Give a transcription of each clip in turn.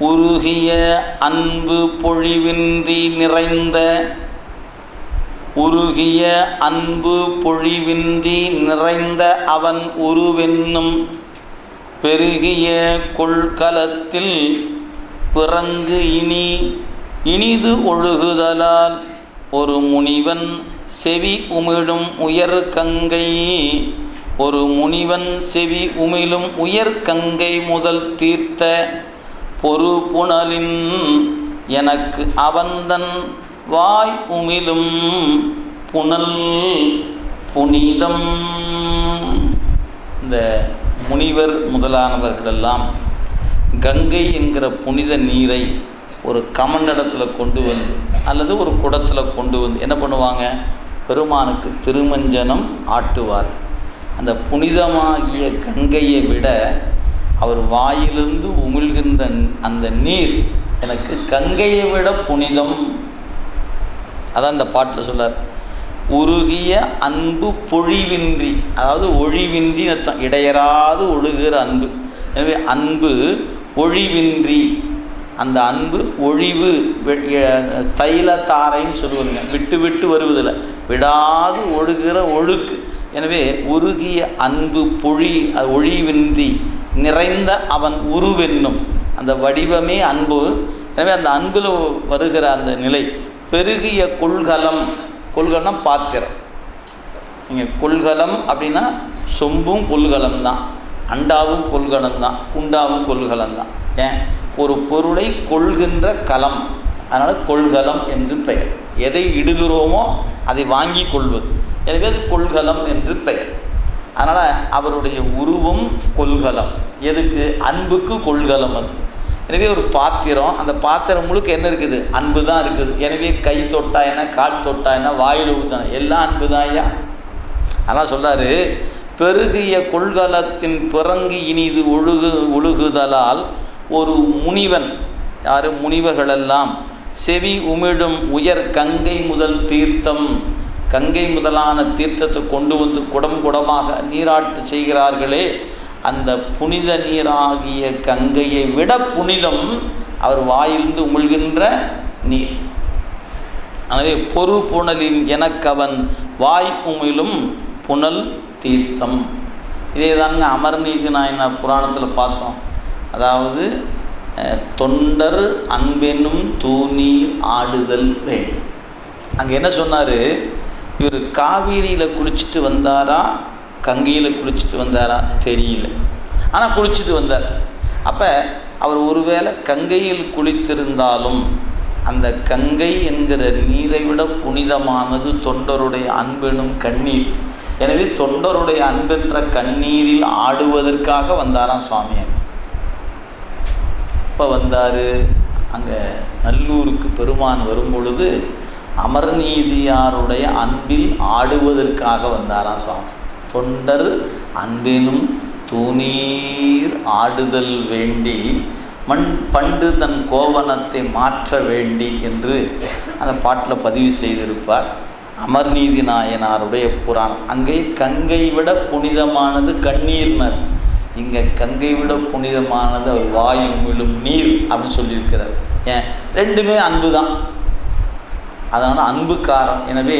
உருகிய அன்பு பொழிவின்றி நிறைந்த உருகிய அன்பு பொழிவின்றி நிறைந்த அவன் உருவென்னும் பெருகிய கொள்கலத்தில் பிறங்கு இனி இனிது ஒழுகுதலால் ஒரு முனிவன் செவி உமிழும் உயர் கங்கை ஒரு முனிவன் செவி உமிழும் உயர் கங்கை முதல் தீர்த்த பொறு புனலின் எனக்கு அவந்தன் வாய் உமிழும் புனல் புனிதம். இந்த முனிவர் முதலானவர்களெல்லாம் கங்கை என்கிற புனித நீரை ஒரு கமண்டடத்தில் கொண்டு வந்து அல்லது ஒரு குடத்தில் கொண்டு வந்து என்ன பண்ணுவாங்க? பெருமானுக்கு திருமஞ்சனம் ஆட்டுவார். அந்த புனிதமாகிய கங்கையை விட அவர் வாயிலிருந்து உமிழ் அந்த நீர் எனக்கு கங்கையை விட புனிதம். அதான் இந்த பாட்டில் சொல்லார் உருகிய அன்பு பொழிவின்றி அதாவது ஒழிவின்றி அர்த்தம். இடையராது ஒழுகிற அன்பு. எனவே அன்பு ஒழிவின்றி அந்த அன்பு ஒழிவு வெ- எ- தைலத்தாரைன்னு சொல்லுவாங்க. விட்டு விட்டு வருவதில்லை. விடாது ஒழுகிற ஒழுக்கு. எனவே உருகிய அன்பு பொழி ஒழிவின்றி நிறைந்த அவன் உருவென்னும் அந்த வடிவமே அன்பு. எனவே அந்த அன்பில் வருகிற அந்த நிலை பெருகிய கொள்கலம். கொள்கலம்னா பாத்திரம். நீங்கள் கொள்கலம் அப்படின்னா சொம்பும் கொள்கலம் தான் அண்டாவும் கொள்கலம் தான் குண்டாவும் கொள்கலம் தான். ஏன்? ஒரு பொருளை கொள்கின்ற கலம். அதனால் கொள்கலம் என்று பெயர். எதை இடுகிறோமோ அதை வாங்கி கொள்வது. எனவே அது கொள்கலம் என்று பெயர். அதனால் அவருடைய உருவம் கொள்கலம். எதுக்கு? அன்புக்கு கொள்கலம் அது. எனவே ஒரு பாத்திரம் அந்த பாத்திரம் முழுக்க என்ன இருக்குது? அன்பு தான் இருக்குது. எனவே கை தொட்டா என்ன? கால் தொட்டா என்ன? வாயில் ஊற்றினா எல்லாம் அன்பு தான் ஐயா. ஆனால் சொல்றாரு பெருகிய கொள்கலத்தின் பிறங்கு இனிது ஒழுகு ஒழுகுதலால் ஒரு முனிவன். யார்? முனிவர்களெல்லாம். செவி உமிழும் உயர் கங்கை முதல் தீர்த்தம். கங்கை முதலான தீர்த்தத்தை கொண்டு வந்து குடம் குடமாக நீராட்டு செய்கிறார்களே அந்த புனித நீராகிய கங்கையை விட புனிதம் அவர் வாயிலிருந்து உமிழ்கின்ற நீர். எனவே பொறு புனலின் எனக்கவன் வாய் உமிழும் புனல் தீர்த்தம். இதே தாங்க அமர்நீதி நாயனா புராணத்தில் பார்த்தோம். அதாவது தொண்டர் அன்பெனும் தூணீர் ஆடுதல் வேண்டும். அங்கே என்ன சொன்னார்? இவர் காவேரியில் குளிச்சுட்டு வந்தாரா கங்கையில் குளிச்சுட்டு வந்தாரா தெரியல. ஆனால் குளிச்சுட்டு வந்தார். அப்போ அவர் ஒருவேளை கங்கையில் குளித்திருந்தாலும் அந்த கங்கை என்கிற நீரை விட புனிதமானது தொண்டருடைய அன்பெனும் கண்ணீர். எனவே தொண்டருடைய அன்பென்ற கண்ணீரில் ஆடுவதற்காக வந்தாராம் சுவாமியார். இப்போ வந்தார்? அங்கே நல்லூருக்கு பெருமான் வரும் பொழுது அமர்நீதியாருடைய அன்பில் ஆடுவதற்காக வந்தாராம் சுவாமி. தொண்டர் அன்பினும் தூணீர் ஆடுதல் வேண்டி மண் பண்டு தன் கோவணத்தை மாற்ற வேண்டி என்று அந்த பாட்டில் பதிவு செய்திருப்பார். அமர்நீதி நாயனாருடைய புராணம். அங்கே கங்கை விட புனிதமானது கண்ணீர்னர் இங்கே கங்கை விட புனிதமானது அவர் வாயு விழும் நீர் அப்படின்னு சொல்லியிருக்கிறார். ஏன்? ரெண்டுமே அன்பு தான் அதனால் அன்புக்காரம் எனவே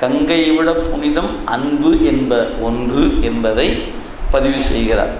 கங்கையை விட புனிதம் அன்பு என்ப ஒன்று என்பதை பதிவு செய்கிறார்.